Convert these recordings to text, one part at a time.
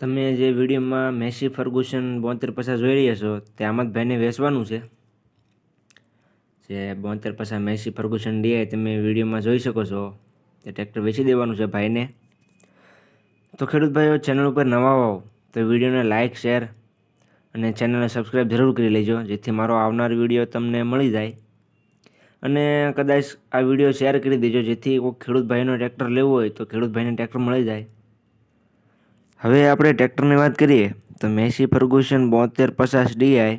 તમે જે વિડીયોમાં મેસી ફર્ગુસન બોતેર પચાસ જોઈ રહ્યા છો, તે આમદભાઈને વેચવાનું છે. જે બોતેર પચાસ મેસી ફર્ગુસન ડીઆઈ તમે વિડીયોમાં જોઈ શકો છો, તે ટ્રેક્ટર વેચી દેવાનું છે ભાઈને. તો ખેડૂત ભાઈઓ, ચેનલ ઉપર નવા હોવ તો વિડીયોને લાઇક શેર અને ચેનલને સબસ્ક્રાઈબ જરૂર કરી લેજો, જેથી મારો આવનાર વીડિયો તમને મળી જાય. અને કદાચ આ વીડિયો શેર કરી દેજો, જેથી કોઈ ખેડૂત ભાઈનો ટ્રેક્ટર લેવું હોય તો ખેડૂત ભાઈને ટ્રેક્ટર મળી જાય. હવે આપણે ટ્રેક્ટરની વાત કરીએ, તો મેસી ફર્ગુસન બોતેર પચાસ ડીઆઈ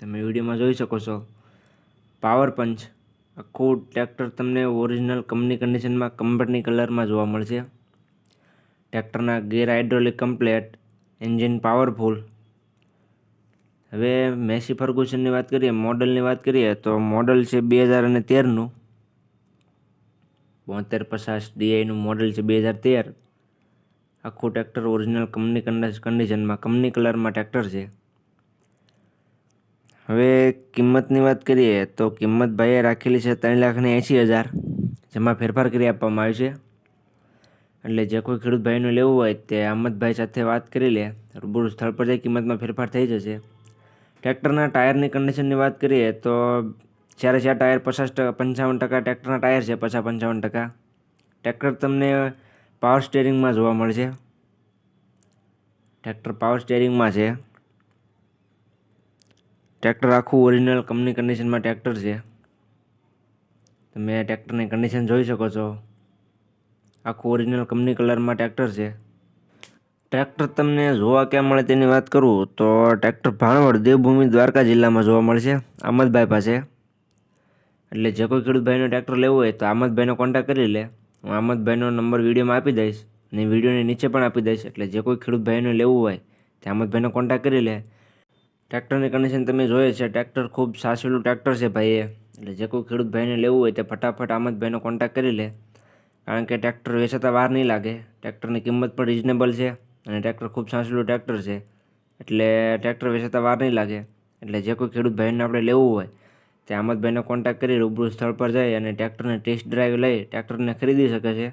તમે વિડીયોમાં જોઈ શકો છો. Power punch. આખું ટ્રેક્ટર તમને ઓરિજિનલ કંપની કન્ડિશનમાં કંપની કલરમાં જોવા મળશે. ટ્રેક્ટરના gear hydraulic complete. Engine powerful. હવે મેસી ફર્ગુસનની વાત કરીએ, મોડલની વાત કરીએ, તો મોડલ છે બે હજાર અને તેરનું. બોતેર પચાસ ડીઆઈનું મોડલ છે બે હજાર તેર. આખું ટ્રેક્ટર ઓરિજિનલ કંપની કન્ડિશનમાં કંપની કલરમાં ટ્રેક્ટર છે. હવે કિંમતની વાત કરીએ તો કિંમત ભાઈએ રાખેલી છે ત્રણ લાખ ને એંસી હજાર, જેમાં ફેરફાર કરી આપવામાં આવ્યો છે. એટલે જે કોઈ ખેડૂત ભાઈનું લેવું હોય તે અહમદભાઈ સાથે વાત કરી લે, રૂબરૂ સ્થળ પર જઈ કિંમતમાં ફેરફાર થઈ જશે. ટ્રેક્ટરના ટાયરની કન્ડિશનની વાત કરીએ તો જ્યારે ચાર ટાયર પચાસ ટકા પંચાવન ટકા, ટ્રેક્ટરના ટાયર છે પચાસ પંચાવન ટકા. ટ્રેક્ટર તમને પાવર સ્ટેરિંગમાં જોવા મળશે. ટ્રેક્ટર પાવર સ્ટેરિંગમાં છે. ટ્રેક્ટર આખું ઓરિજિનલ કંપની કન્ડિશનમાં ટ્રેક્ટર છે. તમે ટ્રેક્ટરની કન્ડિશન જોઈ શકો છો. આખું ઓરિજિનલ કંપની કલરમાં ટ્રેક્ટર છે. ટ્રેક્ટર તમને જોવા ક્યાં મળે તેની વાત કરું તો ટ્રેક્ટર ભાણવડ દેવભૂમિ દ્વારકા જિલ્લામાં જોવા મળશે. આમદભાઈ પાસે. એટલે જે કોઈ ખેડૂત ભાઈનો ટ્રેક્ટર લેવું હોય તો આમદભાઈનો કોન્ટેક્ટ કરી લે. હું આમદભાઈનો નંબર વિડીયોમાં આપી દઈશ અને વિડીયોની નીચે પણ આપી દઈશ. એટલે જે કોઈ ખેડૂત ભાઈને લેવું હોય, તે આમદભાઈનો કોન્ટેક્ટ કરી લે. ટ્રેક્ટરની કન્ડિશન તમે જોઈએ છે ટ્રેક્ટર ખૂબ સાસવેલું ટ્રેક્ટર છે ભાઈએ. એટલે જે કોઈ ખેડૂત ભાઈને લેવું હોય, તે ફટાફટ આમદભાઈનો કોન્ટેક્ટ કરી લે. કારણ કે ટ્રેક્ટર વેચાતા વાર નહીં લાગે. ટ્રેક્ટરની કિંમત પણ રિઝનેબલ છે અને ટ્રેક્ટર ખૂબ સાસવેલું ટ્રેક્ટર છે. એટલે ટ્રેક્ટર વેચાતા વાર નહીં લાગે. એટલે જે કોઈ ખેડૂત ભાઈને આપણે લેવું હોય તે આમદભાઈનો કોન્ટેક્ટ કરી રૂબરૂ સ્થળ પર જઈ અને ટ્રેક્ટરને ટેસ્ટ ડ્રાઈવ લઈ ટ્રેક્ટરને ખરીદી શકે છે.